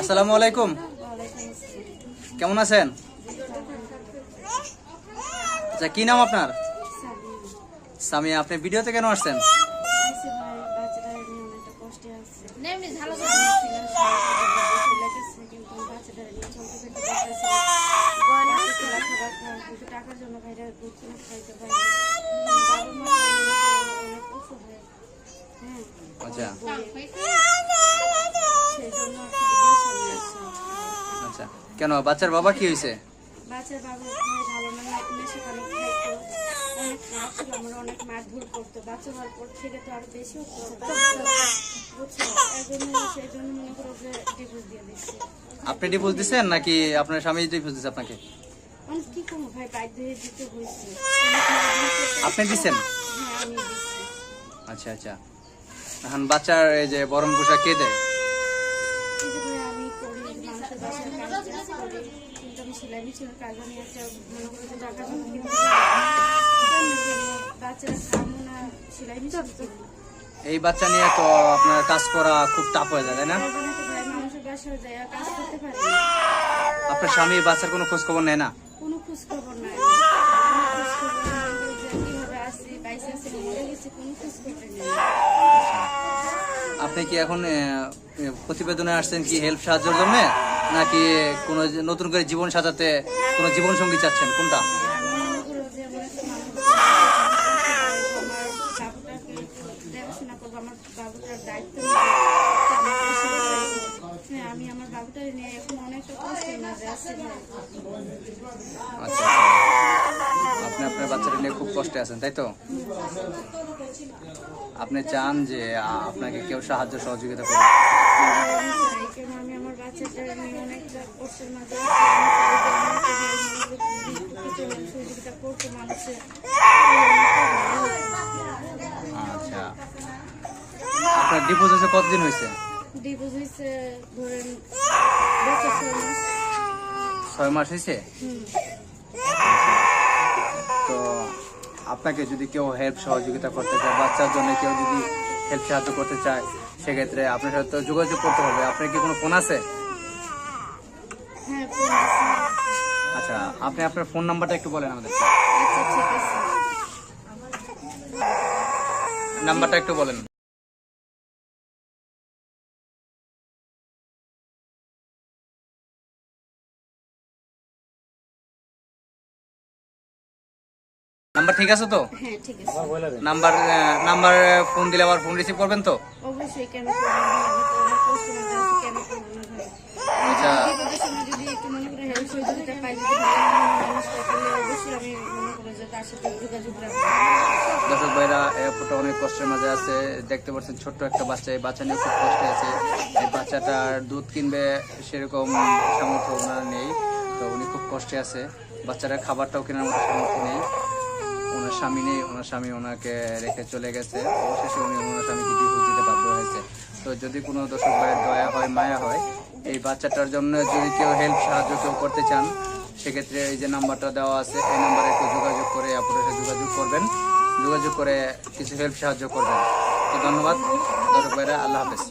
আসসালামু আলাইকুম। কেমন আছেন? আচ্ছা কি নাম আপনার? সামিয়া আপনি ভিডিওতে কেন আসছেন? আচ্ছা। আচ্ছা। কেন বাচ্চার বাবা কি হয়েছে বাচ্চার বাবা ভালো না নেশা পানি খাইতো অনেক খারাপ ছিল আমার অনেক মার করতো। বাচ্চা হওয়ার পর থেকে তো আরও বেশি এই জন্য সেই জন্য মনে করো যে ডিভোর্স আপনি ডিভোর্স দিচ্ছেন নাকি আপনার স্বামী ডিভোর্স দিচ্ছে আপনাকে? হয়েছে। আপনি দিচ্ছেন হ্যাঁ আচ্ছা আচ্ছা। এখন বাচ্চার এই যে বরণ পোশাক কে দেয় এই যে ভাই আমি করি মানুষের বাসায় কাজ টাজ করি এই বাচ্চা নিয়ে তো আপনার কাজ করা খুব টাফ হয়ে যায়, তাই না? আপনার স্বামী বাচ্চার কোনো খোঁজ খবর নেয় না? আপনি কি এখন প্রতিবেদনে আসছেন কি হেল্প সাহায্যের জন্য? নাকি কোনো নতুন করে জীবন সাজাতে কোনো জীবন সঙ্গী চাচ্ছেন কোনটা। আচ্ছা আচ্ছা। আপনি আপনার বাচ্চাটা নিয়ে খুব কষ্টে আছেন, তাই তো আপনি চান যে আপনাকে কেউ সাহায্য সহযোগিতা করবে কেন আমি আমার নিয়ে কষ্টের মাঝে সহযোগিতা করতো মানুষের। আচ্ছা। আপনার ডিপোজ হয়েছে কতদিন হয়েছে? ডিভোর্স হয়েছে ধরেন বছর ছয় মাস। ছয় মাস হয়েছে? তো আপনাকে যদি কেউ হেল্প সহযোগিতা করতে চায় বাচ্চার জন্য কেউ যদি হেল্প সাহায্য করতে চায় সেক্ষেত্রে আপনার সাথে তো যোগাযোগ করতে হবে। আপনার কি কোনো ফোন আছে? হ্যাঁ আছে। আচ্ছা আপনি আপনার ফোন নাম্বারটা একটু বলেন আচ্ছা আছে। নাম্বারটা একটু বলেন। নাম্বার ঠিক আছে তো? হ্যাঁ ঠিক আছে। নাম্বার নাম্বার ফোন দিলে আবার ফোন রিসিভ করবেন তো? আচ্ছা। মনে মনে। দর্শক ভাইরা এয়ারপোর্টে অনেক কষ্টের মাঝে আছে। দেখতে পাচ্ছেন ছোট্ট একটা বাচ্চা এই বাচ্চা নিয়ে খুব কষ্টে আছে। এই বাচ্চাটার দুধ কিনবে সেরকম সামর্থ্য ওনার নেই। তো উনি খুব কষ্টে আছে। বাচ্চাটার খাবারটাও কেনার মতো সামর্থ্য নেই। ওনার স্বামী নেই, ওনার স্বামী ওনাকে রেখে চলে গেছে। অবশেষে উনি ওনার স্বামীকে ডিভোর্স দিতে বাধ্য হয়েছে। তো যদি কোনো দর্শক ভাইয়ের দয়া হয়, মায়া হয়, এই বাচ্চাটার জন্য যদি কেউ হেল্প সাহায্য কেউ করতে চান, সেক্ষেত্রে এই যে নাম্বারটা দেওয়া আছে, এই নাম্বারে একটু যোগাযোগ করে আপনার সাথে যোগাযোগ করবেন। যোগাযোগ করে কিছু হেল্প সাহায্য করবেন। তো ধন্যবাদ, দর্শক ভাইরা, আল্লাহ হাফেজ।